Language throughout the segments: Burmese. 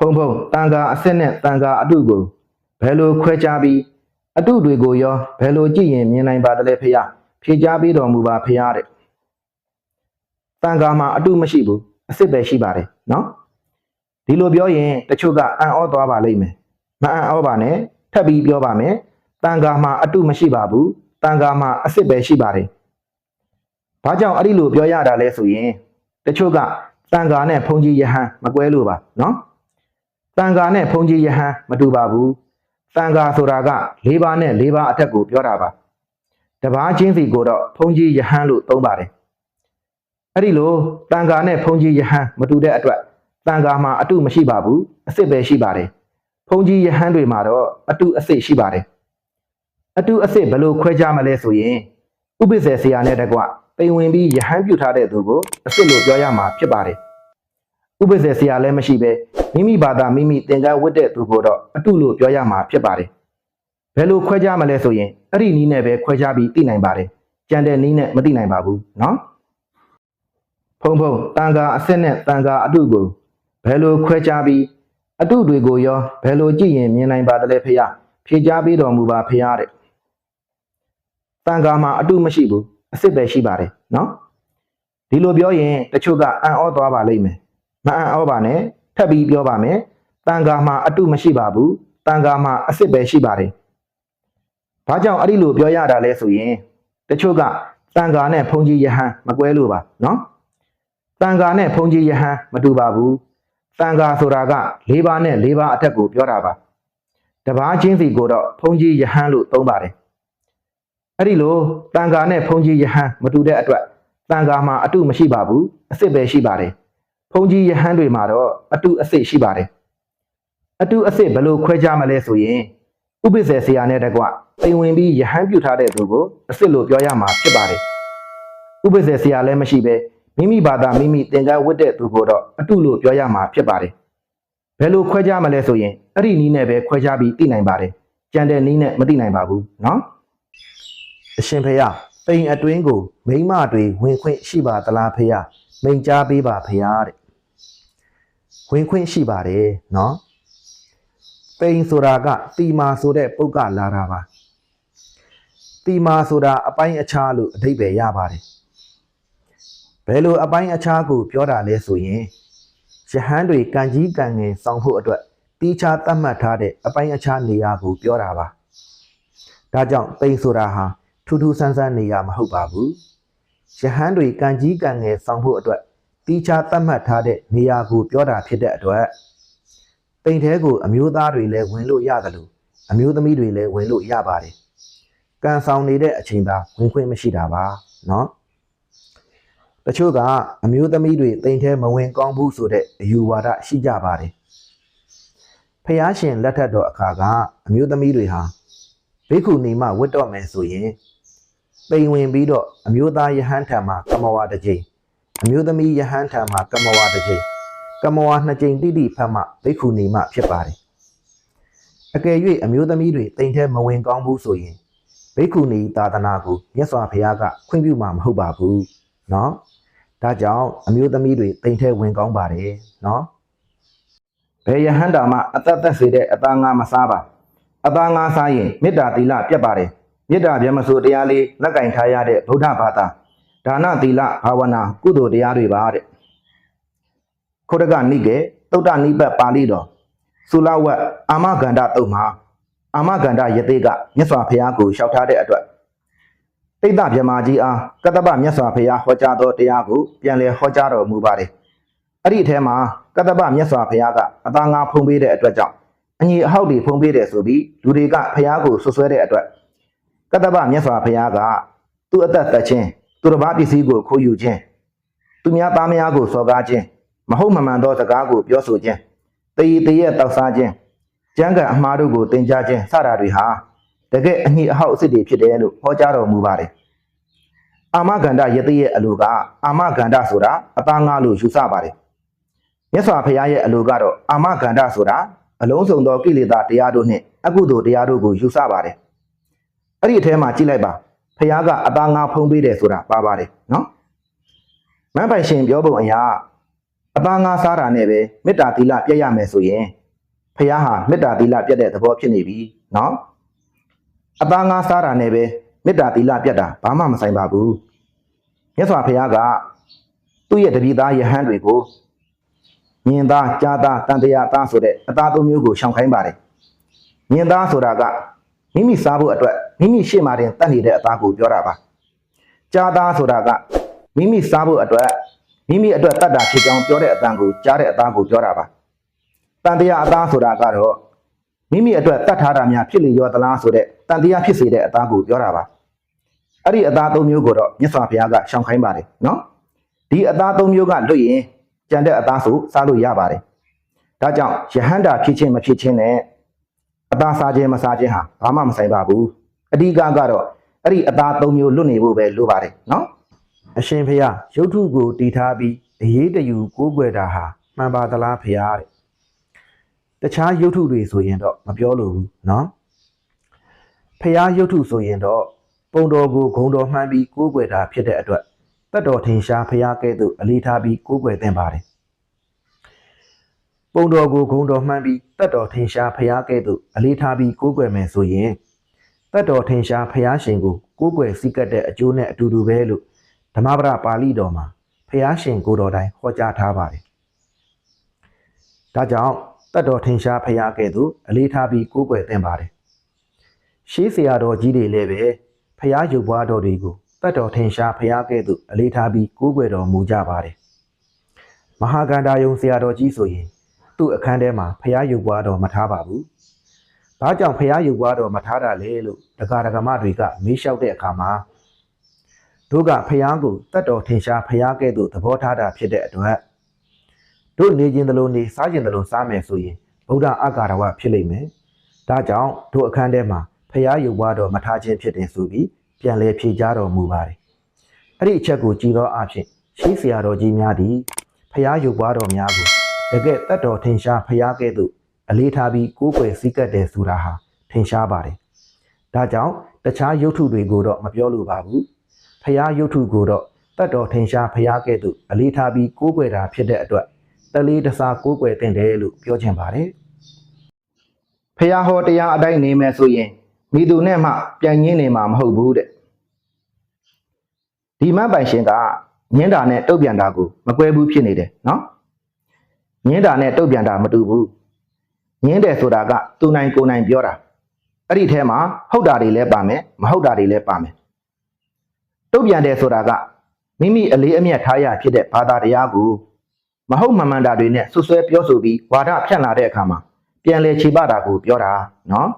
ဖုံဖုံတန်ခါအစစ်နဲ့တန်ခါအတုကိုဘယ်လိုခွဲခြားပြီးအတုတွေကိုရောဘယ်လိုကြည့်ရင်မြင်နိုင်ပါသလဲဖေယဖြေချပေးတော်မူပါဖေယတဲ့တန်ခါမှာအတုမရှိဘူးအစစ်ပဲရှိပါတယ်နော်ဒီလိုပြောရင်တချို့ကအံ့ဩသွားပါလိမ့်မယ်မအံ့ဩပါနဲ့ထပ်ပြီးပြောပါမယ်တန်ခါမှာအတုမရှိပါဘူးတန်ခါမှာအစစ်ပဲရှိပါတယ်ဘာကြောင့်အဲ့ဒီလိုပြောရတာလဲဆိုရင်တချို့ကတန်ခါနဲ့ဖုန်ကြီးယဟန်မကွဲလို့ပါနော် တန်ခါနဲ့ဖုန်ကြီးယဟန်မတူပါဘူးတန်ခါဆိုတာက၄ပါးနဲ့၄ပါးအထက်ကိုပြောတာပါတပားချင်းစီကိုတော့ဖုန်ကြီးယဟန်လို့သုံးပါတယ်အဲ့ဒီလိုတန်ခါနဲ့ဖုန်ကြီးယဟန်မတူတဲ့အတွက်တန်ခါမှာအတုမရှိပါဘူးအစစ်ပဲရှိပါတယ်ဖုန်ကြီးယဟန်တွေမှာတော့အတုအစစ်ရှိပါတယ်အတုအစစ်ဘယ်လိုခွဲခြားမလဲဆိုရင်ဥပိ္ပဇေဆရာနဲ့တကွတိမ်ဝင်ပြီးယဟန်ပြုထားတဲ့သူကိုအစစ်လို့ပြောရမှာဖြစ်ပါတယ် ဥပ္ပဇေဆရာလည်းမရှိပဲမိမိဘာသာမိမိသင်္ကန်းဝတ်တဲ့သူကိုတော့အတုလို့ပြောရမှာဖြစ်ပါတယ်ဘယ်လိုခွဲခြားမလဲဆိုရင်အဲ့ဒီနီးနဲ့ပဲခွဲခြားပြီးသိနိုင်ပါတယ်ကြံတဲ့နီးနဲ့မသိနိုင်ပါဘူးเนาะဖုံဖုံတန်ခါအစစ်နဲ့တန်ခါအတုကိုဘယ်လိုခွဲခြားပြီးအတုတွေကိုရောဘယ်လိုကြည့်ရင်မြင်နိုင်ပါသလဲဖေယဖြေချပေးတော်မူပါဖေယတဲ့တန်ခါမှာအတုမရှိဘူးအစစ်ပဲရှိပါတယ်เนาะဒီလိုပြောရင်တချို့ကအံ့ဩသွားပါလိမ့်မယ် မအံ့ဩပါနဲ့ထပ်ပြီးပြောပါမယ်တန်ခါမှာအတုမရှိပါဘူးတန်ခါမှာအစ်စ်ပဲရှိပါတယ်ဘာကြောင့်အဲ့ဒီလိုပြောရတာလဲဆိုရင်တချို့ကတန်ခါနဲ့ဖုန်ကြီးယဟန်မကွဲလို့ပါနော်တန်ခါနဲ့ဖုန်ကြီးယဟန်မတူပါဘူးတန်ခါဆိုတာက၄ပါးနဲ့၄ပါးအထက်ကိုပြောတာပါတပားချင်းစီကိုတော့ဖုန်ကြီးယဟန်လို့သုံးပါတယ်အဲ့ဒီလိုတန်ခါနဲ့ဖုန်ကြီးယဟန်မတူတဲ့အတွက်တန်ခါမှာအတုမရှိပါဘူးအစ်စ်ပဲရှိပါတယ် ဘုန်းကြီးယဟန်တွေမှာတော့အတုအစစ်ရှိပါတယ်အတုအစစ်ဘယ်လိုခွဲခြားမလဲဆိုရင်ဥပ္ပဇေဆရာနဲ့တကွပိန်ဝင်ပြီးယဟန်ပြုထားတဲ့သူကိုအစစ်လို့ပြောရမှာဖြစ်ပါတယ်ဥပ္ပဇေဆရာလည်းမရှိပဲမိမိဘာသာမိမိသင်္ကန်းဝတ်တဲ့သူကိုတော့အတုလို့ပြောရမှာဖြစ်ပါတယ်ဘယ်လိုခွဲခြားမလဲဆိုရင်အဲ့ဒီနီးနဲ့ပဲခွဲခြားပြီးသိနိုင်ပါတယ်ကြံတဲ့နီးနဲ့မသိနိုင်ပါဘူးเนาะအရှင်ဖေယပိန်အတွင်းကိုမိမတွေဝင်ခွင့်ရှိပါသလားဖေယ မိန်ကြားပေးပါဖရာတဲ့ ဝင်ခွင့်ရှိပါတယ်နော်ပိန်ဆိုတာကတီမာဆိုတဲ့ပုဂ္ဂလာတာပါတီမာဆိုတာအပိုင်းအခြားလို့အဓိပ္ပာယ်ရပါတယ်ဘယ်လိုအပိုင်းအခြားကိုပြောတာလဲဆိုရင်ယဟန်တွေကံကြီးကံငယ်စောင့်ဖို့အတွက်တီးခြားသတ်မှတ်ထားတဲ့အပိုင်းအခြားနေရာကိုပြောတာပါဒါကြောင့်ပိန်ဆိုတာဟာထူးထူးဆန်းဆန်းနေရာမဟုတ်ပါဘူးယဟန်တွေကံကြီးကံငယ်ဆောင်ဖို့အတွက် တီးခြားသတ်မှတ်ထားတဲ့နေရာကိုပြောတာဖြစ်တဲ့အတွက်တိမ်ထဲကိုအမျိုးသားတွေလည်းဝင်လို့ရတယ်လို့အမျိုးသမီးတွေလည်းဝင်လို့ရပါတယ်။ကံဆောင်နေတဲ့အချိန်သာဝင်ခွင့်မရှိတာပါနော်။တချို့ကအမျိုးသမီးတွေတိမ်ထဲမဝင်ကောင်းဘူးဆိုတဲ့အယူဝါဒရှိကြပါတယ်။ဖះရှင်လက်ထက်တော်အခါကအမျိုးသမီးတွေဟာဘိက္ခုနီမဝတ်တော့မယ်ဆိုရင်ပိန်ဝင်ပြီးတော့အမျိုးသားယဟန်ထံမှာကမ္မဝါတစ်ကြိမ် အမျိုးသမီးယဟန်ထံမှာကမ္မဝါတစ်ကြိမ်ကမ္မဝါနှစ်ကြိမ်တိတိဖတ်မှဘိက္ခုနီမဖြစ်ပါတယ်အကယ်၍အမျိုးသမီးတွေတိမ်ထဲမဝင်ကောင်းဘူးဆိုရင်ဘိက္ခုနီသာသနာကိုမြတ်စွာဘုရားကခွင့်ပြုမှာမဟုတ်ပါဘူးเนาะဒါကြောင့်အမျိုးသမီးတွေတိမ်ထဲဝင်ကောင်းပါတယ်เนาะဘယ်ယဟန်တာမှအသက်သက်စေတဲ့အသားငါမစားပါအသားငါစားရင်မေတ္တာသီလပြတ်ပါတယ် မေတ္တာဗျမဆိုတရားလေးလက်ကင်ထားရတဲ့ဗုဒ္ဓဘာသာ ဒါနသီလဘာဝနာကုသိုလ်တရားတွေပါတဲ့ခုတကနိကေသုတ္တနိပတ်ပါဠိတော်သုလဝတ်အာမဂန္ဓတုတ်မှာအာမဂန္ဓယတိကမြတ်စွာဘုရားကိုလျှောက်ထားတဲ့အတွက်တိဋ္ဌဗျမာကြီးအားကတ္တပမြတ်စွာဘုရားဟောကြားသောတရားကိုပြန်လည်ဟောကြားတော်မူပါတယ်အဲ့ဒီအထဲမှာကတ္တပမြတ်စွာဘုရားကအသားငါဖုံးပေးတဲ့အတွက်ကြောင့်အညီအဟောက်တွေဖုံးပေးတယ်ဆိုပြီးလူတွေကဘုရားကိုဆွဆွဲတဲ့အတွက်ကတ္တဗမြတ်စွာဘုရားကသူ့အသက်သက်ခြင်း သူတစ်ပါးပစ္စည်းကိုခိုးယူခြင်းသူများသားများကိုစော်ကားခြင်းမဟုတ်မမှန်သောစကားကိုပြောဆိုခြင်းတည်တည်ရဲ့တောက်စားခြင်းကြမ်းကအမှားတို့ကိုတင်ကြခြင်းစတာတွေဟာတကယ်အညစ်အဟောက်အစ်စ်တွေဖြစ်တယ်လို့ဟောကြားတော်မူပါတယ်အာမဂန္ဓယတိရဲ့အလိုကအာမဂန္ဓဆိုတာအသားငါလို့ယူဆပါတယ်မြတ်စွာဘုရားရဲ့အလိုကတော့အာမဂန္ဓဆိုတာအလုံးစုံသောကိလေသာတရားတို့နှင့်အကုသိုလ်တရားတို့ကိုယူဆပါတယ်အဲ့ဒီအထဲမှာကြည့်လိုက်ပါ ဖះကအသားငါဖုံးပေးတယ်ဆိုတာပါပါတယ်နော်မန်းပိုင်ရှင်ပြောပုံအရာအအသားငါစားတာနဲ့ပဲမေတ္တာသီလပြည့်ရမယ်ဆိုရင်ဖះဟာမေတ္တာသီလပြည့်တဲ့သဘောဖြစ်နေပြီနော်အသားငါစားတာနဲ့ပဲမေတ္တာသီလပြည့်တာဘာမှမဆိုင်ပါဘူးမြတ်စွာဘုရားကသူ့ရဲ့တပည့်သားယဟန်တွေကိုမြင်သားကြားသားတန်တရားသားဆိုတဲ့အသားသုံးမျိုးကိုရှောင်ခိုင်းပါတယ်မြင်သားဆိုတာက မိမိစားဖို့အတွက်မိမိရှေ့မှာတင်တတ်နေတဲ့အသားကိုပြောတာပါကြားသားဆိုတာကမိမိစားဖို့အတွက်မိမိအတွက်တတ်တာဖြစ်ကြောင်းပြောတဲ့အတန်ကိုကြားတဲ့အသားကိုပြောတာပါတန်တရားအသားဆိုတာကတော့မိမိအတွက်တတ်ထားတာများဖြစ်လေရောသလားဆိုတဲ့တန်တရားဖြစ်စေတဲ့အသားကိုပြောတာပါအဲ့ဒီအသားသုံးမျိုးကိုတော့မြတ်စွာဘုရားကရှောင်ခိုင်းပါတယ်နော်ဒီအသားသုံးမျိုးကလွတ်ရင်ကြံတဲ့အသားဆိုစားလို့ရပါတယ်ဒါကြောင့်ယဟန္တာဖြစ်ခြင်းမဖြစ်ခြင်းနဲ့ အသားစားခြင်းမစားခြင်းဟာဘာမှမဆိုင်ပါဘူးအဓိကကတော့အဲ့ဒီအသား၃မျိုးလွတ်နေဖို့ပဲလိုပါတယ်နော်အရှင်ဖုရားရုပ်ထုကိုတည်ထားပြီးအရေးတယူကိုးကွယ်တာဟာမှန်ပါသလားဖုရားတဲ့တခြားရုပ်ထုတွေဆိုရင်တော့မပြောလို့ဘူးနော်ဖုရားရုပ်ထုဆိုရင်တော့ပုံတော်ကိုဂုံတော်မှန်ပြီးကိုးကွယ်တာဖြစ်တဲ့အတွက်တတ်တော်ထင်ရှားဖုရားကဲ့သို့အလေးထားပြီးကိုးကွယ်သင့်ပါတယ် ပုံတော်ကိုဂုံတော်မှန်းပြီးတတ်တော်ထင်ရှားဖေယကဲ့သို့အလေးထားပြီးကိုးကွယ်မယ်ဆိုရင်တတ်တော်ထင်ရှားဖေယရှင်ကိုကိုးကွယ်စည်းကပ်တဲ့အကျိုးနဲ့အတူတူပဲလို့ဓမ္မပဒပါဠိတော်မှာဖျားရှင်ကိုယ်တော်တိုင်ဟောကြားထားပါတယ်။ဒါကြောင့်တတ်တော်ထင်ရှားဖျားကဲ့သို့အလေးထားပြီးကိုးကွယ်သင့်ပါတယ်။ရှေးဆရာတော်ကြီးတွေလည်းပဲဖျားရုပ်ပွားတော်တွေကိုတတ်တော်ထင်ရှားဖျားကဲ့သို့အလေးထားပြီးကိုးကွယ်တော်မူကြပါတယ်။မဟာကန္တာယုံဆရာတော်ကြီးဆိုရင် သူ့အခန်းထဲမှာဖျားရုပ်ပွားတော်မထားပါဘူး။ဘာကြောင့်ဖျားရုပ်ပွားတော်မထားတာလဲလို့ဒကာဒကမတွေကမေးလျှောက်တဲ့အခါမှာတို့ကဖျားကိုတတ်တော်ထင်ရှားဖျားကဲ့သို့သဘောထားတာဖြစ်တဲ့အတွက်တို့နေခြင်းတလို့နေစားခြင်းတလို့စားမယ်ဆိုရင်ဗုဒ္ဓအာကာရဝဖြစ်လိမ့်မယ်။ဒါကြောင့်တို့အခန်းထဲမှာဖျားရုပ်ဘွားတော်မထားခြင်းဖြစ်တယ်ဆိုပြီးပြန်လည်ဖြေကြားတော်မူပါတယ်။အဲ့ဒီအချက်ကိုကြည်သောအဖြစ်ရှိဆရာတော်ကြီးများသည်ဖျားရုပ်ဘွားတော်များကို တကယ်တတ်တော်ထင်ရှားဖျားကဲ့သို့အလေးထားပြီးကိုးကွယ်စည်းကပ်တယ်ဆိုတာဟာထင်ရှားပါတယ်။ဒါကြောင့်တခြားရုပ်ထုတွေကိုတော့မပြောလိုပါဘူး။ဖျားရုပ်ထုကိုတော့တတ်တော်ထင်ရှားဖျားကဲ့သို့အလေးထားပြီးကိုးကွယ်တာဖြစ်တဲ့အတွက်တလေးတစားကိုးကွယ်တင်တယ်လို့ပြောချင်ပါတယ်။ဖျားဟောတရားအတိုင်းနေမယ်ဆိုရင်မိသူနဲ့မှပြန်ရင်းနေမှာမဟုတ်ဘူးတဲ့။ဒီမတ်ပိုင်ရှင်ကညင်းတာနဲ့တုတ်ပြန်တာကိုမကွဲဘူးဖြစ်နေတယ်နော်။ ညင်းတာနဲ့တုတ်ပြန်တာမတူဘူး။ညင်းတယ်ဆိုတာကသူနိုင်ကိုယ်နိုင်ပြောတာ။အဲ့ဒီထဲမှာဟုတ်တာတွေလည်းပါမယ်မဟုတ်တာတွေလည်းပါမယ်။တုတ်ပြန်တယ်ဆိုတာကမိမိအလေးအမြတ်ထားရဖြစ်တဲ့ဘာသာတရားကိုမဟုတ်မမှန်တာတွေနဲ့ဆွဆွဲပြောဆိုပြီးဝါဒဖြန့်လာတဲ့အခါမှာပြန်လဲခြေပတာကိုပြောတာနော်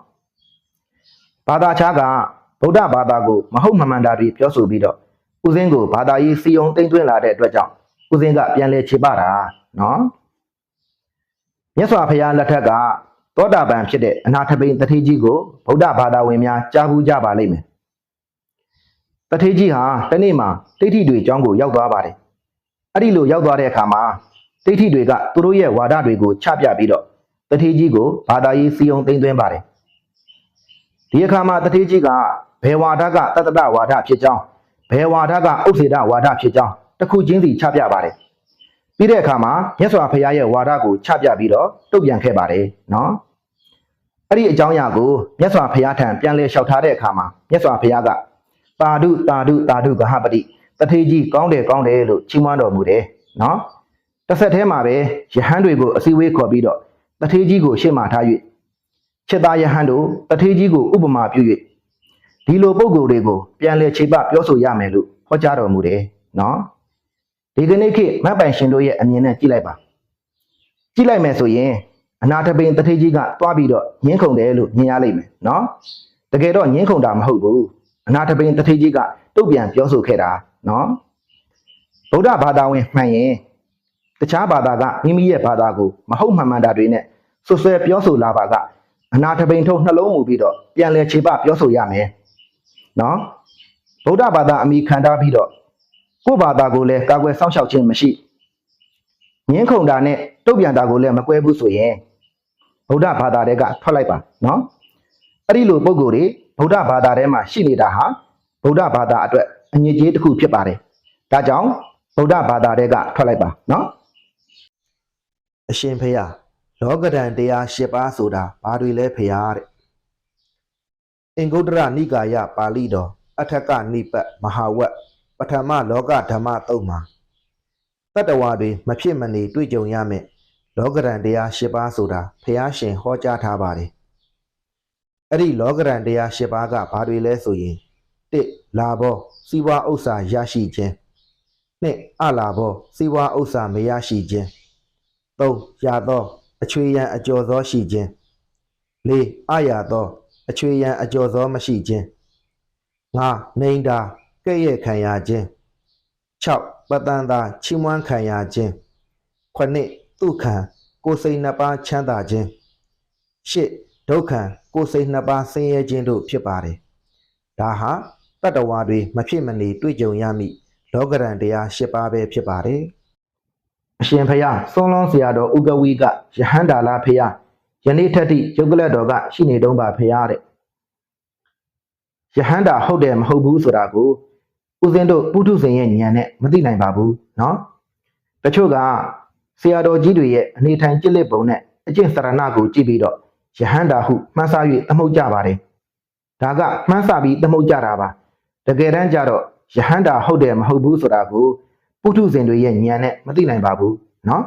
ဘာသာခြားကဗုဒ္ဓဘာသာကိုမဟုတ်မမှန်တာတွေပြောဆိုပြီးတော့ဦးစင်းကိုဘာသာရေးစီယုံတိမ့်သွင်းလာတဲ့အတွက်ကြောင့်ဦးစင်းကပြန်လဲခြေပတာနော် မြတ်စွာဘုရားလက်ထက်ကသောတာပန်ဖြစ်တဲ့အနာထပိန်တထေးကြီးကိုဗုဒ္ဓဘာသာဝင်များကြားဘူးကြပါလိမ့်မယ်တထေးကြီးဟာတနေ့မှာတိဋ္ဌိတွေအကြောင်းကိုရောက်သွားပါတယ်။အဲ့ဒီလိုရောက်သွားတဲ့အခါမှာတိဋ္ဌိတွေကသူတို့ရဲ့ဝါဒတွေကိုချပြပြီးတော့တထေးကြီးကိုဘာသာရေးစီယုံသိမ်းသွင်းပါတယ်။ဒီအခါမှာတထေးကြီးကဘယ်ဝါဒကတတ္တတဝါဒဖြစ်ကြောင်းဘယ်ဝါဒကဥစ္စေဒဝါဒဖြစ်ကြောင်းတစ်ခုချင်းစီချပြပါတယ်။ ပြီးတဲ့အခါမှာမြတ်စွာဘုရားရဲ့ဝါဒကိုချပြပြီးတော့တုတ်ပြန်ခဲ့ပါတယ်နော်။အဲ့ဒီအကြောင်းအရာကိုမြတ်စွာဘုရားထံပြန်လည်လျှောက်ထားတဲ့အခါမှာမြတ်စွာဘုရားကတာဓုတာဓုတာဓုဂဟပတိတထေကြီးကောင်းတယ်ကောင်းတယ်လို့ချီးမွမ်းတော်မူတယ်နော်တစ်ဆက်တည်းမှာပဲယဟန်တွေကိုအစည်းအဝေးခေါ်ပြီးတော့တထေကြီးကိုရှေ့မှာထား၍ချက်သားယဟန်တို့တထေကြီးကိုဥပမာပြု၍ဒီလိုပုံကိုယ်တွေကိုပြန်လည်ခြေပပြောဆိုရမယ်လို့ဟောကြားတော်မူတယ်နော် ဒီကနေ့ခေတ်မတ်ပိုင်ရှင်တို့ရဲ့အမြင်နဲ့ကြည့်လိုက်ပါကြည့်လိုက်မယ်ဆိုရင်အနာထပင်တထေကြီးကတွားပြီးတော့ညင်းခုန်တယ်လို့မြင်ရလိမ့်မယ်နော်တကယ်တော့ညင်းခုန်တာမဟုတ်ဘူးအနာထပင်တထေးကြီးကတုတ်ပြန်ပြောဆိုခဲ့တာနော်ဗုဒ္ဓဘာသာဝင်မှန်ရင်တခြားဘာသာကမိမိရဲ့ဘာသာကိုမဟုတ်မှန်မှန်တာတွေနဲ့ဆွဆွဲပြောဆိုလာပါကအနာထပင်ထုံနှလုံးမူပြီးတော့ပြန်လဲခြေပပြောဆိုရမယ်နော်ဗုဒ္ဓဘာသာအမိခံထားပြီးတော့ ကိုယ့်ဘာသာကိုလည်းကာကွယ်စောင့်ရှောက်ခြင်းမရှိငင်းခုန်တာနဲ့တုတ်ပြန်တာကိုလည်းမကွဲဘူးဆိုရင်ဗုဒ္ဓဘာသာတွေကထွက်လိုက်ပါနော်အဲ့ဒီလိုပုံကိုယ်တွေဗုဒ္ဓဘာသာထဲမှာရှိနေတာဟာဗုဒ္ဓဘာသာအတွက်အငြိကြီးတစ်ခုဖြစ်ပါတယ်။ဒါကြောင့်ဗုဒ္ဓဘာသာတွေကထွက်လိုက်ပါနော်အရှင်ဖေယလောကဒံတရား၈ပါးဆိုတာဘာတွေလဲဖေယတဲ့အင်္ဂုတ္တရနိကာယပါဠိတော်အထက်ကနိပတ်မဟာဝတ်ပ ထမလောကဓမ္မတုံးမှာတတ္တဝါတွေမဖြစ်မနေတွေ့ကြုံရမယ်လောကဒံတရား၈ပါးဆိုတာဖះရှင်ဟောကြားထားပါတယ်အဲ့ဒီလောကဒံတရား၈ပါးကဘာတွေလဲဆိုရင်၁လာဘောစီဝါဥစ္စာရရှိခြင်း၂အလာဘောစီဝါဥစ္စာမရရှိခြင်း၃ရသောအချွေရန်အကျော်သောရှိခြင်း၄အရာသောအချွေရန်အကျော်သောမရှိခြင်း၅နေင်တာ ကဲ့ရဲ့ခံရခြင်း၆ပတန်တာချီးမွမ်းခံရခြင်း9ဒုက္ခံကိုယ်စိတ်နှစ်ပါးချမ်းသာခြင်း၈ဒုက္ခံကိုယ်စိတ်နှစ်ပါးဆင်းရဲခြင်းတို့ဖြစ်ပါတယ်ဒါဟာတတ္တဝါတွေမဖြစ်မနေတွေ့ကြုံရမည့်လောကရန်တရား၈ပါးပဲဖြစ်ပါတယ်အရှင်ဖျားစွန်လုံးဆရာတော်ဥကဝီကယဟန္တာလာဖျားယနေ့ထက်ထိယုတ်ကလတ်တော်ကရှိနေတုံးပါဖျားတဲ့ယဟန္တာဟုတ်တယ်မဟုတ်ဘူးဆိုတာကို ဦးဇင်းတို့ပုထုဇဉ်ရဲ့ဉာဏ်နဲ့မသိနိုင်ပါဘူးเนาะတချို့ကဆရာတော်ကြီးတွေရဲ့အနေထိုင်ကြစ်လက်ပုံနဲ့အကျင့်စရဏကိုကြည့်ပြီးတော့ယဟန္တာဟုမှန်းဆ၍သမုတ်ကြပါတယ်ဒါကမှန်းဆပြီးသမုတ်ကြတာပါတကယ်တမ်းကျတော့ယဟန္တာဟုတ်တယ်မဟုတ်ဘူးဆိုတာကိုပုထုဇဉ်တွေရဲ့ဉာဏ်နဲ့မသိနိုင်ပါဘူးเนาะ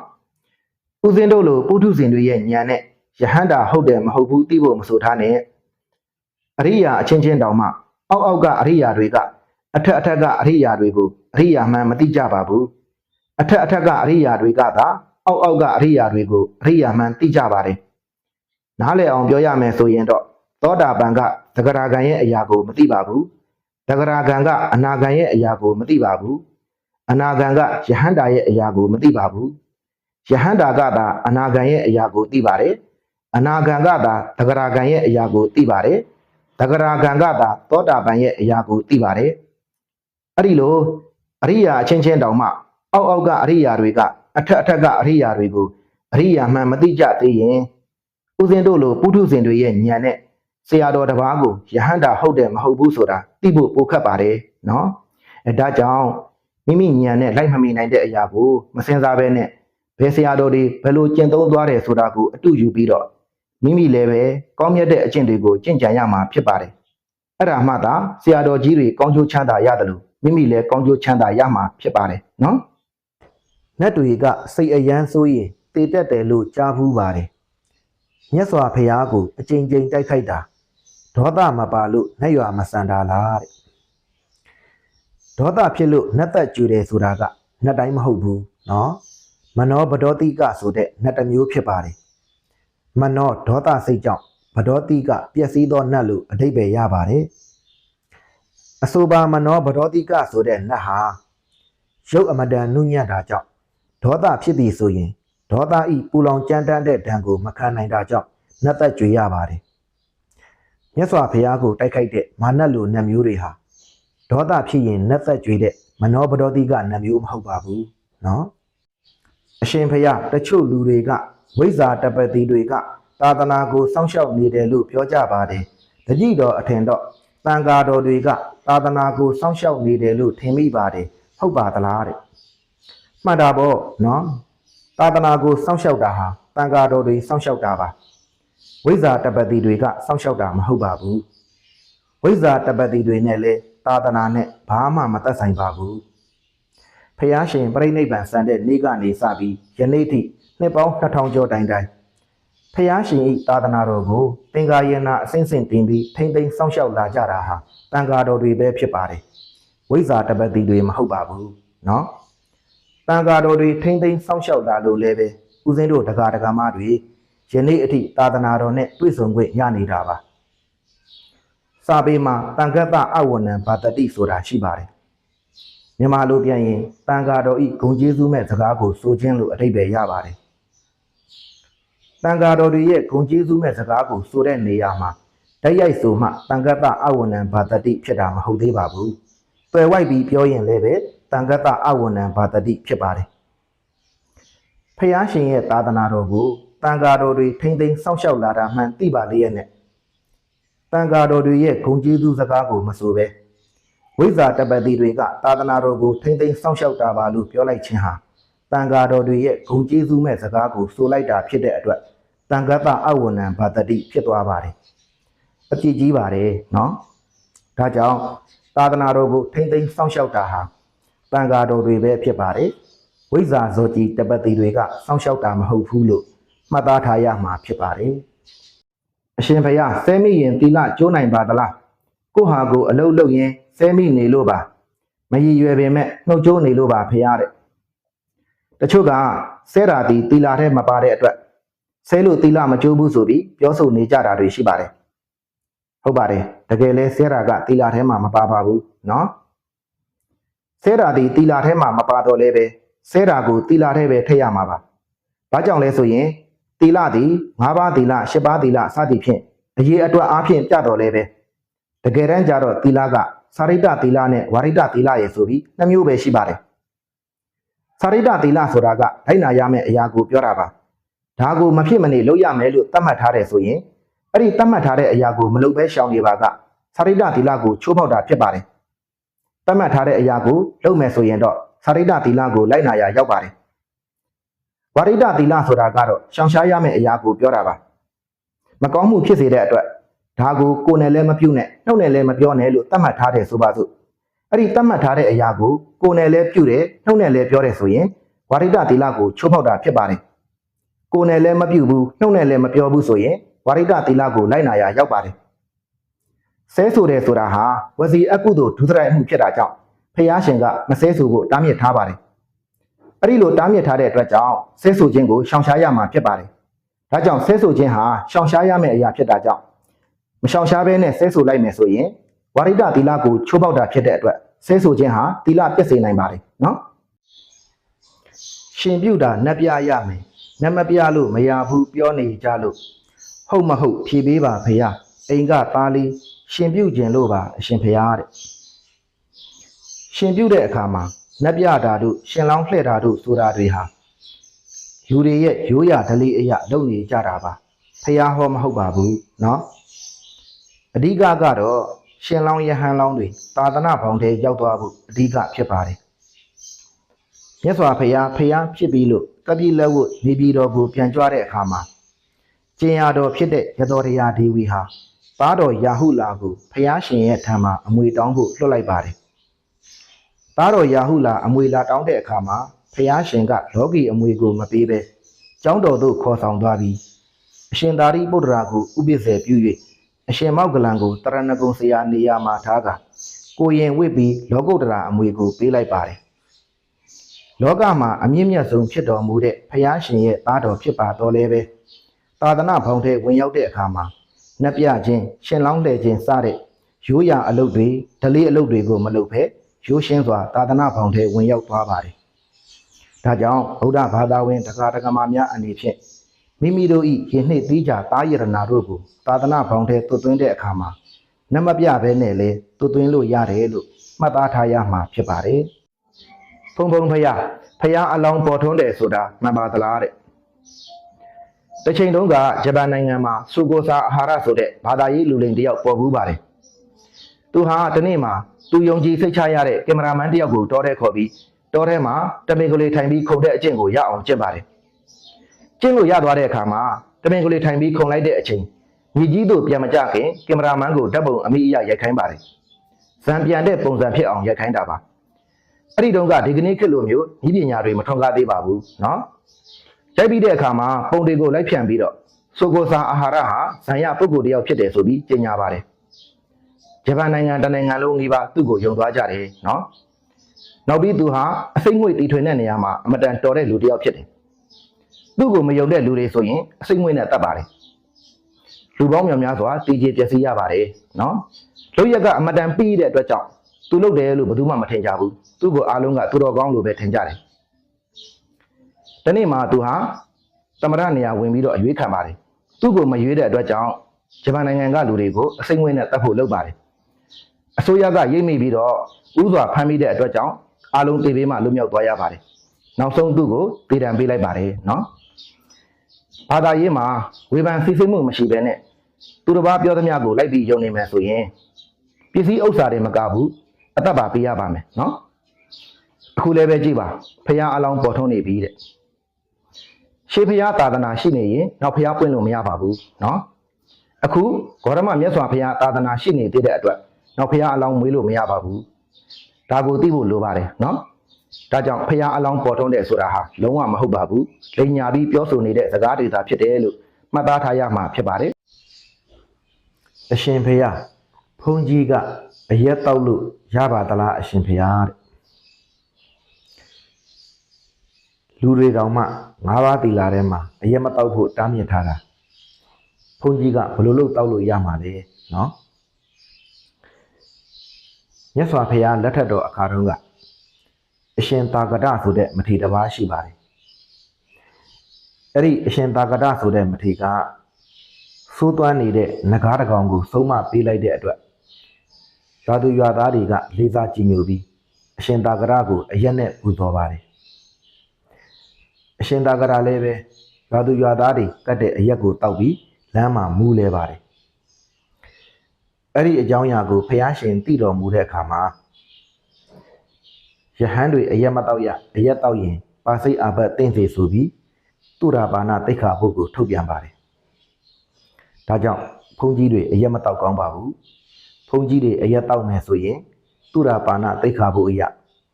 ဦးဇင်းတို့လိုပုထုဇဉ်တွေရဲ့ဉာဏ်နဲ့ယဟန္တာဟုတ်တယ်မဟုတ်ဘူးသိဖို့မဆိုထားနဲ့အရိယာအချင်းချင်းတောင်မှအောက်အောက်ကအရိယာတွေက အထက်အထက်ကအရိယာတွေကိုအရိယာမှန်မသိကြပါဘူးအထက်အထက်ကအရိယာတွေကသာအောက်အောက်ကအရိယာတွေကိုအရိယာမှန်သိကြပါတယ်နားလည်အောင်ပြောရမယ်ဆိုရင်တော့သောတာပန်ကသဂရာဂံရဲ့အရာကိုမသိပါဘူးသဂရာဂံကအနာဂံရဲ့အရာကိုမသိပါဘူးအနာဂံကယဟန္တာရဲ့အရာကိုမသိပါဘူးယဟန္တာကသာအနာဂံရဲ့အရာကိုသိပါတယ်အနာဂံကသာသဂရာဂံရဲ့အရာကိုသိပါတယ်သဂရာဂံကသာသောတာပန်ရဲ့အရာကိုသိပါတယ် အဲ့ဒီလိုအရိယာအချင်းချင်းတောင်မှအောက်အောက်ကအရိယာတွေကအထက်အထက်ကအရိယာတွေကိုအရိယာမှန်မသိကြသေးရင်ဦးဇင်းတို့လိုပုထုဇဉ်တွေရဲ့ဉာဏ်နဲ့ဆရာတော်တစ်ပါးကိုယဟန္တာဟုတ်တယ်မဟုတ်ဘူးဆိုတာသိဖို့ပိုခက်ပါတယ်နော်အဲဒါကြောင့်မိမိဉာဏ်နဲ့လိုက်မမီနိုင်တဲ့အရာကိုမစင်စားဘဲနဲ့ဘယ်ဆရာတော်တွေဘယ်လိုကျင့်သုံးသွားတယ်ဆိုတာကိုအတူယူပြီးတော့မိမိလည်းပဲကောင်းမြတ်တဲ့အကျင့်တွေကိုကျင့်ကြံရမှာဖြစ်ပါတယ်အဲ့ဒါမှသာဆရာတော်ကြီးတွေကောင်းကျိုးချမ်းသာရတယ်လို့ မိမိလည်းကောင်းကျိုးချမ်းသာရမှာဖြစ်ပါတယ်နော်နတ်တွေကစိတ်အယမ်းဆိုးရင်တည်တက်တယ်လို့ကြားဘူးပါတယ်မြတ်စွာဘုရားကိုအကြိမ်ကြိမ်တိုက်ခိုက်တာဒေါသမပါလို့နှက်ရွာမဆန်တာလားတဲ့ဒေါသဖြစ်လို့နှက်သက်ကြူတယ်ဆိုတာကနှက်တိုင်းမဟုတ်ဘူးနော်မနောဗဒောတိကဆိုတဲ့နှက်တစ်မျိုးဖြစ်ပါတယ်မနောဒေါသစိတ်ကြောင့်ဗဒောတိကပျက်စီးသောနှက်လို့အဓိပ္ပာယ်ရပါတယ် အဆိုပါမနောဗဒောတိကဆိုတဲ့နှက်ဟာရုပ်အမတန်နုညံ့တာကြောင့်ဒေါသဖြစ်သည်ဆိုရင်ဒေါသဤပူလောင်ကြမ်းတမ်းတဲ့ဒဏ်ကိုမခံနိုင်တာကြောင့်နှက်သက်ကြွေရပါတယ်မြတ်စွာဘုရားကိုတိုက်ခိုက်တဲ့မာနတ်လိုနတ်မျိုးတွေဟာဒေါသဖြစ်ရင်နှက်သက်ကြွေတဲ့မနောဗဒောတိကနတ်မျိုးမဟုတ်ပါဘူးနော်အရှင်ဘုရားတချို့လူတွေကဝိဇ္ဇာတပတိတွေကသာသနာကိုစောင့်ရှောက်နေတယ်လို့ပြောကြပါတယ်တတိတော်အထင်တော့ တန်ဃာတော်တွေကသာသနာကိုစောင့်ရှောက်နေတယ်လို့ထင်မိပါတယ်ဟုတ်ပါသလားတဲ့မှတ်တာပေါ့နော်သာသနာကိုစောင့်ရှောက်တာဟာတန်ဃာတော်တွေစောင့်ရှောက်တာပါဝိဇ္ဇာတပတိတွေကစောင့်ရှောက်တာမဟုတ်ပါဘူးဝိဇ္ဇာတပတိတွေနဲ့လည်းသာသနာနဲ့ဘာမှမသက်ဆိုင်ပါဘူးဖះရှင်ပြိဋိဘံစံတဲ့နေ့ကနေစပြီးယနေ့ထိနှစ်ပေါင်း2000ကျော်တိုင်တိုင် ဖះရှင်ဤသာသနာတော်ကိုသင်္ကာယနာအစဉ်စဉ်တင်ပြီးထိမ့်သိမ်းစောင့်ရှောက်လာကြတာဟာတန်ဃာတော်တွေပဲဖြစ်ပါတယ်ဝိဇ္ဇာတပတိတွေမဟုတ်ပါဘူးเนาะတန်ဃာတော်တွေထိမ့်သိမ်းစောင့်ရှောက်လာလို့လည်းပဲဦးဇင်းတို့တက္ကရာတက္ကမတွေယနေ့အထိသာသနာတော်နဲ့တွေ့ဆုံခွင့်ရနေတာပါစာပေမှာတန်ခတ်တအဝဏံဘာတတိဆိုတာရှိပါတယ်မြန်မာလိုပြန်ရင်တန်ဃာတော်ဤဂုံကျေးဇူးမဲ့စကားကိုဆိုခြင်းလို့အတိတ်ပဲရပါတယ် တန်ဃာတော်တွေရဲ့ဂုံကျေးဇူးမဲ့စကားကိုဆိုတဲ့နေရာမှာတိုက်ရိုက်ဆိုမှတန်ခတ်တအဝဏံဘာတတိဖြစ်တာမဟုတ်သေးပါဘူးပယ်ဝိုက်ပြီးပြောရင်လည်းပဲတန်ခတ်တအဝဏံဘာတတိဖြစ်ပါတယ်ဖះရှင်ရဲ့သာသနာတော်ကိုတန်ဃာတော်တွေထိမ့်သိမ်းစောင့်ရှောက်လာတာမှန်သိပါလေရဲ့နဲ့တန်ဃာတော်တွေရဲ့ဂုံကျေးဇူးစကားကိုမဆိုပဲဝိဇ္ဇာတပတိတွေကသာသနာတော်ကိုထိမ့်သိမ်းစောင့်ရှောက်တာပါလို့ပြောလိုက်ခြင်းဟာတတန်ဃာတော်တွေရဲ့ဂုံကျေးဇူးမဲ့စကားကိုဆိုလိုက်တာဖြစ်တဲ့အတွက် တန်ဃတအဝဏံဘာတတိဖြစ်သွားပါတယ်အကြည့်ကြီးပါတယ်နော်ဒါကြောင့်သာသနာတော်ကိုထိမ့်သိမ်းစောင့်ရှောက်တာဟာတန်ဃာတော်တွေပဲဖြစ်ပါတယ်ဝိဇ္ဇာဇောတိတပတိတွေကစောင့်ရှောက်တာမဟုတ်ဘူးလို့မှတ်သားထားရမှာဖြစ်ပါတယ်အရှင်ဘုရားဆဲမိရင်တိလကျိုးနိုင်ပါသလားကိုဟာကိုအလုတ်လုတ်ရင်ဆဲမိနေလို့ပါမရည်ရွယ်ပေမဲ့နှုတ်ကျိုးနေလို့ပါဖရားတဲ့တချို့ကဆဲတာဒီတီလာထဲမပါတဲ့အတွက် ဆဲလို့တီလာမကျိုးဘူးဆိုပြီးပြောဆိုနေကြတာတွေရှိပါတယ်ဟုတ်ပါတယ်တကယ်လဲဆဲတာကတီလာထဲမှာမပါပါဘူးเนาะဆဲတာဒီတီလာထဲမှာမပါတော့လဲပဲဆဲတာကိုတီလာထဲပဲထည့်ရမှာပါဘာကြောင့်လဲဆိုရင်တီလာဒီ၅ပါးတီလာ၈ပါးတီလာစသည်ဖြင့်အရေးအတွက်အားဖြင့်ပြတော့လဲပဲတကယ်တမ်းကျတော့တီလာကစာရိတ္တတီလာနဲ့ဝါရိတ္တတီလာရဲ့ဆိုပြီးနှစ်မျိုးပဲရှိပါတယ် စာရိတ္တသီလဆိုတာကလိုက်နာရမယ့်အရာကိုပြောတာပါ ဒါကိုမဖြစ်မနေလုပ်ရမယ်လို့သတ်မှတ်ထားတယ်ဆိုရင်အဲ့ဒီသတ်မှတ်ထားတဲ့အရာကိုမလုပ်ဘဲရှောင်နေပါကစာရိတ္တသီလကိုချိုးဖောက်တာဖြစ်ပါတယ်သတ်မှတ်ထားတဲ့အရာကိုလုပ်မယ်ဆိုရင်တော့စာရိတ္တသီလကိုလိုက်နာရရောက်ပါတယ်ဝါရိတ္တသီလဆိုတာကတော့ရှောင်ရှားရမယ့်အရာကိုပြောတာပါမကောင်းမှုဖြစ်စေတဲ့အတွက်ဒါကိုကိုယ်နဲ့လည်းမပြုတ်နဲ့နှုတ်နဲ့လည်းမပြောနဲ့လို့သတ်မှတ်ထားတယ်ဆိုပါစို့အဲ့ဒီသတ်မှတ်ထားတဲ့အရာကိုကိုယ်နဲ့လည်းပြုတယ်နှုတ်နဲ့လည်းပြောတယ်ဆိုရင်ဝါရိတသီလကိုချိုးဖောက်တာဖြစ်ပါတယ် ကိုယ်နဲ့လည်းမပြုဘူးနှုတ်နဲ့လည်းမပြောဘူးဆိုရင်ဝါရိတသီလကိုလိုက်နာရရောက်ပါတယ်ဆဲဆိုတယ်ဆိုတာဟာဝစီအကုသိုလ်ဒုစရိုက်မှုဖြစ်တာကြောင့်ဖះရှင်ကမဆဲဆိုဖို့တားမြစ်ထားပါတယ်အဲ့ဒီလိုတားမြစ်ထားတဲ့အတွက်ကြောင့်ဆဲဆိုခြင်းကိုရှောင်ရှားရမှာဖြစ်ပါတယ်ဒါကြောင့်ဆဲဆိုခြင်းဟာရှောင်ရှားရမယ့်အရာဖြစ်တာကြောင့်မရှောင်ရှားဘဲနဲ့ဆဲဆိုလိုက်မယ်ဆိုရင်ဝါရိတသီလကိုချိုးပေါက်တာဖြစ်တဲ့အတွက်ဆဲဆိုခြင်းဟာသီလပြည့်စုံနိုင်ပါတယ်နော်ရှင်ပြုတာနတ်ပြရမယ် နတ်မပြလို့မရဘူးပြောနေကြလို့ဟုတ်မဟုတ်ဖြေပေးပါဖေရအိမ်ကသားလေးရှင်ပြုခြင်းလို့ပါအရှင်ဖေရတဲ့ရှင်ပြုတဲ့အခါမှာနတ်ပြတာတို့ရှင်လောင်းလှဲ့တာတို့ဆိုတာတွေဟာလူတွေရဲ့ရိုးရာဓလေ့အရာလုပ်နေကြတာပါဖះဟောမဟုတ်ပါဘူးเนาะ အဓိကကတော့ရှင်လောင်းယဟန်လောင်းတွေသာသနာဘောင်ထဲရောက်သွားဖို့အဓိကဖြစ်ပါတယ်မြတ်စွာဘုရားဖျားဖြစ်ပြီးလို့ တပိလက်ဝတ်နေပြည်တော်ကိုပြန်ကြွတဲ့အခါမှာကျင်ရတော်ဖြစ်တဲ့ရတော်ရာဒေဝီဟာသားတော်ရာဟုလာကိုဖျားရှင်ရဲ့ထံမှာအမွေတောင်းဖို့လွှတ်လိုက်ပါတယ်သားတော်ရာဟုလာအမွေလာတောင်းတဲ့အခါမှာဖျားရှင်ကလောကီအမွေကိုမပေးပဲကျောင်းတော်သို့ခေါ်ဆောင်သွားပြီးအရှင်သာရိပုတ္တရာကိုဥပိ္ပဇေပြု၍အရှင်မောက်ကလန်ကိုတရဏဂုံဆရာနေရာမှာထားကကိုရင်ဝစ်ပြီးလောကုတ္တရာအမွေကိုပေးလိုက်ပါတယ် လောကမှာအမြင့်မြတ်ဆုံးဖြစ်တော်မူတဲ့ဖယားရှင်ရဲ့သားတော်ဖြစ်ပါတော်လဲပဲသာသနာဖောင်ထဲဝင်ရောက်တဲ့အခါမှာနှက်ပြခြင်းရှင်လောင်းလှည့်ခြင်းစတဲ့ရိုးရာအလုပ်တွေဓလေ့အလုပ်တွေကိုမလုပ်ဘဲရိုးရှင်းစွာသာသနာဖောင်ထဲဝင်ရောက်သွားပါတယ်ဒါကြောင့်ဗုဒ္ဓဘာသာဝင်တရားဓမ္မများအနေဖြင့်မိမိတို့ဤယနှစ်သီးကြတာယရနာတို့ကိုသာသနာဖောင်ထဲသွတ်သွင်းတဲ့အခါမှာနမပြဘဲနဲ့လေသွတ်သွင်းလို့ရတယ်လို့မှတ်သားထားရမှာဖြစ်ပါတယ် ဖုံဖုံဖယားဖယားအလောင်းပေါ်ထွန်းတယ်ဆိုတာမှန်ပါသလားတဲ့တစ်ချိန်တုန်းကဂျပန်နိုင်ငံမှာစူကိုစာအာဟာရဆိုတဲ့ဘာသာရေးလူလိမ်တယောက်ပေါ်ဘူးပါတယ်သူဟာဒီနေ့မှာသူယုံကြည်စိတ်ချရတဲ့ကင်မရာမန်တယောက်ကိုတောထဲခေါ်ပြီးတောထဲမှာတမင်ကလေးထိုင်ပြီးခုန်တဲ့အကျင့်ကိုရအောင်ကျင့်ပါတယ်ကျင့်လို့ရသွားတဲ့အခါမှာတမင်ကလေးထိုင်ပြီးခုန်လိုက်တဲ့အချိန်ညီကြီးတို့ပြန်မကြခင်ကင်မရာမန်ကိုဓာတ်ပုံအမိအယရိုက်ခိုင်းပါတယ်ဇံပြန်တဲ့ပုံစံဖြစ်အောင်ရိုက်ခိုင်းတာပါ အဲ့ဒီတုန်းကဒီကနေ့ခေတ်လိုမျိုးဤပညာတွေမထွန်းကားသေးပါဘူးเนาะရိုက်ပြီးတဲ့အခါမှာပုံတွေကိုလိုက်ဖြန့်ပြီးတော့ဆိုကိုစာအာဟာရဟာဇံရပုဂ္ဂိုလ်တယောက်ဖြစ်တယ်ဆိုပြီးကြေညာပါတယ်ဂျပန်နိုင်ငံတနိုင်ငံလုံးကြီးပါသူ့ကိုယုံသွားကြတယ်เนาะနောက်ပြီးသူဟာအစိမ့်ငွေတီထွင်တဲ့နေရာမှာအမတန်တော်တဲ့လူတစ်ယောက်ဖြစ်တယ်သူ့ကိုမယုံတဲ့လူတွေဆိုရင်အစိမ့်ငွေနဲ့တတ်ပါတယ်လူပေါင်းများများစွာတည်ကြည်ပျက်စီးရပါတယ်နော်လုပ်ရက်ကအမတန်ပြီးတဲ့အတွက်ကြောင့် သူလုပ်တယ်လို့ဘယ်သူမှမထင်ကြဘူးသူ့ကိုအားလုံးကသူတော်ကောင်းလို့ပဲထင်ကြတယ်ဒီနေ့မှာသူဟာသမရနေရာဝင်ပြီးတော့အရွေးခံပါတယ်သူ့ကိုမရွေးတဲ့အတွက်ကြောင့်ဂျပန်နိုင်ငံကလူတွေကိုအစိမ့်ငွေနဲ့တတ်ဖို့လုပ်ပါတယ်အစိုးရကရိပ်မိပြီးတော့ဥစွာဖမ်းမိတဲ့အတွက်ကြောင့်အားလုံးတေးပေးမှလွတ်မြောက်သွားရပါတယ်နောက်ဆုံးသူ့ကိုပြည်တံပေးလိုက်ပါတယ်နော်ဘာသာရေးမှာဝေဖန်ဖိစိတ်မှုမရှိဘဲနဲ့သူတစ်ပါးပြောသမျှကိုလိုက်ပြီးယုံနေမယ်ဆိုရင်ပစ္စည်းဥစ္စာတွေမကဘူး အသက်ပါပေးရပါမယ်နော်အခုလည်းပဲကြည့်ပါဖရာအလောင်းပေါ်ထွန်းနေပြီတဲ့ရှေးဖရာသာသနာရှိနေရင်နောက်ဖရာပွင့်လို့မရပါဘူးနော်အခုဂေါရမမြတ်စွာဘုရားသာသနာရှိနေတဲ့အတွက်နောက်ဖရာအလောင်းမွေးလို့မရပါဘူးဒါကိုသိဖို့လိုပါတယ်နော်ဒါကြောင့်ဖရာအလောင်းပေါ်ထွန်းတဲ့ဆိုတာဟာလုံးဝမဟုတ်ပါဘူးလိန်ညာပြီးပြောဆိုနေတဲ့စကားတွေသာဖြစ်တယ်လို့မှတ်သားထားရမှာဖြစ်ပါတယ်အရှင်ဖရာဘုန်းကြီးက အရက်တောက်လို့ရပါသလားအရှင်ဖះတဲ့လူတွေတောင်မှငါးပါးတီလာထဲမှာအရက်မတောက်ဖို့တားမြစ်ထားတာဘုန်းကြီးကဘယ်လိုလုပ်တောက်လို့ရမှာလဲနော်မြတ်စွာဘုရားလက်ထက်တော်အခါတုန်းကအရှင်သာကတဆိုတဲ့မထေရတစ်ပါးရှိပါတယ်အဲ့ဒီအရှင်သာကတဆိုတဲ့မထေရကသိုးသွမ်းနေတဲ့နဂါးတစ်ကောင်ကိုစုံမပေးလိုက်တဲ့အတွက် ရွာသူရွာသားတွေကလေးစားကြည်ညိုပြီးအရှင်သာကတကိုအရက်နဲ့ပူဇော်ပါတယ်အရှင်သာကရာလည်းပဲရွာသူရွာသားတွေကတ်တဲ့အရက်ကိုတောက်ပြီးလမ်းမှာမူးလဲပါတယ်အဲ့ဒီအကြောင်းအရာကိုဖះရှင်သိတော်မူတဲ့အခါမှာယဟန်တွေအရက်မတောက်ရအရက်တောက်ရင်ပါစိတ်အာဘတ်တင့်စေဆိုပြီးသူရာဘာနာတိတ်ခါဘုတ်ကိုထုတ်ပြန်ပါတယ်ဒါကြောင့်ဘုန်းကြီးတွေအရက်မတောက်ကောင်းပါဘူးဘု န်းကြီးတွေအရက်တောက်မယ်ဆိုရင်သူရာဘာနာတိတ်ခါဘုတ်အရာ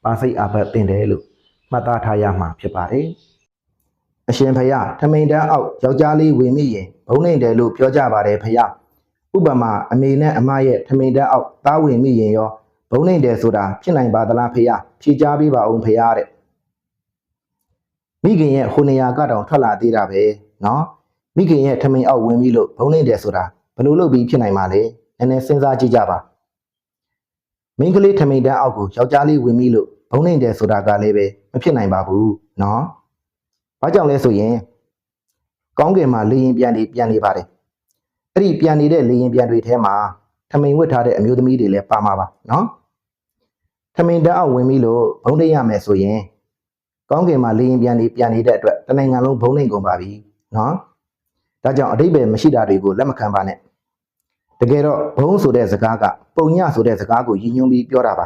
ပါစိတ်အာဘတ်တင့်တယ်လို့မှတ်သားထားရမှာဖြစ်ပါတယ်အရှင်ဖယားထမိန်တန်းအောက်ယောက်ျားလေးဝင်မိရင်ဘုံနေတယ်လို့ပြောကြပါတယ်ဖယားဥပမာအမေနဲ့အမရဲ့ထမိန်တန်းအောက်သားဝင်မိရင်ရောဘုံနေတယ်ဆိုတာဖြစ်နိုင်ပါသလားဖယားဖြေချပေးပါအောင်ဖယားတဲ့မိခင်ရဲ့ဟိုနေရာကတော့ထွက်လာသေးတာပဲနော်မိခင်ရဲ့ထမိန်အောက်ဝင်ပြီးလို့ဘုံနေတယ်ဆိုတာဘယ်လိုလုပ်ပြီးဖြစ်နိုင်မှာလဲ နည်းနည်းစဉ်းစားကြည့်ကြပါမိန်းကလေးထမိန်တန်းအောက်ကိုယောက်ျားလေးဝင်ပြီးလို့ဘုံနေတယ်ဆိုတာကလည်းပဲမဖြစ်နိုင်ပါဘူးနော်။ဘာကြောင့်လဲဆိုရင်ကောင်းကင်မှာလေရင်ပြန်နေပြန်နေပါတယ်။အဲ့ဒီပြန်နေတဲ့လေရင်ပြန်တွေထဲမှာထမိန်ဝတ်ထားတဲ့အမျိုးသမီးတွေလည်းပါမှာပါနော်။ထမိန်တအောက်ဝင်ပြီးလို့ဘုံတိတ်ရမယ်ဆိုရင်ကောင်းကင်မှာလေရင်ပြန်နေပြန်နေတဲ့အတွက်တနိုင်ငံလုံးဘုံနေကုန်ပါပြီနော်။ဒါကြောင့်အတိတ်ပဲမရှိတာတွေကိုလက်မခံပါနဲ့။ တကယ်တော့ဘုံဆိုတဲ့စကားကပုံညဆိုတဲ့စကားကိုရည်ညွှန်းပြီးပြောတာပါ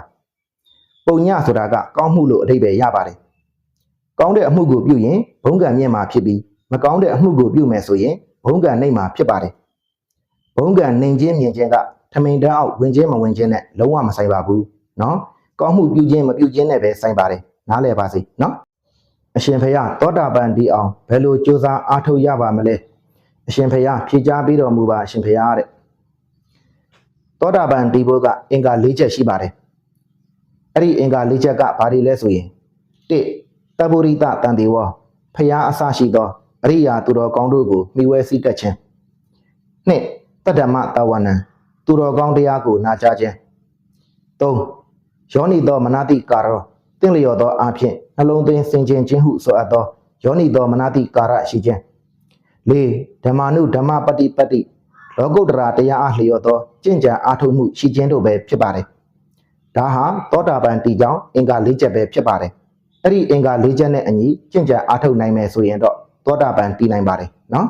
။ပုံညဆိုတာကကောင်းမှုလို့အတိတ်ပဲရပါတယ်။ကောင်းတဲ့အမှုကိုပြုရင်ဘုံကံမြင့်မှာဖြစ်ပြီးမကောင်းတဲ့အမှုကိုပြုမယ်ဆိုရင်ဘုံကံနှိမ့်မှာဖြစ်ပါတယ်။ဘုံကံနှိမ်ခြင်းမြင်ခြင်းကထမိန်တန်းအောက်ဝင်ခြင်းမဝင်ခြင်းနဲ့လုံးဝမဆိုင်ပါဘူး။နော်။ကောင်းမှုပြုခြင်းမပြုခြင်းနဲ့ပဲဆိုင်ပါတယ်။နားလည်ပါစေနော်။အရှင်ဖယားသောတာပန်ဒီအောင်ဘယ်လိုကြိုးစားအားထုတ်ရပါမလဲ။အရှင်ဖယားဖြေကြားပြီးတော်မူပါအရှင်ဖယားတဲ့။ သောတာပန်ဒီဘုကအင်္ဂါ၄ချက်ရှိပါတယ်။အဲ့ဒီအင်္ဂါ၄ချက်ကဘာတွေလဲဆိုရင်၁တဗ္ဗရိတတန်တေဝဖျားအစရှိသောအရိယာသူတော်ကောင်းတို့ကိုမိဝဲစည်းတက်ခြင်းနှစ်တတ္တမတဝနံသူတော်ကောင်းတရားကိုနာကြားခြင်းသုံးယောနိသောမနတိကာရောတင့်လျော်သောအဖြစ်နှလုံးသွင်းစင်ကြင်ခြင်းဟုဆိုအပ်သောယောနိသောမနတိကာရရှိခြင်းလေးဓမ္မနုဓမ္မပฏิပတ္တိ လောကုတ္တရာတရားအားလျော်သောကျင့်ကြံအားထုတ်မှုရှိခြင်းတို့ပဲဖြစ်ပါတယ်ဒါဟာသောတာပန်တီကြောင့်အင်္ဂါ၄ချက်ပဲဖြစ်ပါတယ်အဲ့ဒီအင်္ဂါ၄ချက်နဲ့အညီကျင့်ကြံအားထုတ်နိုင်မယ်ဆိုရင်တော့သောတာပန်တည်နိုင်ပါတယ်နော်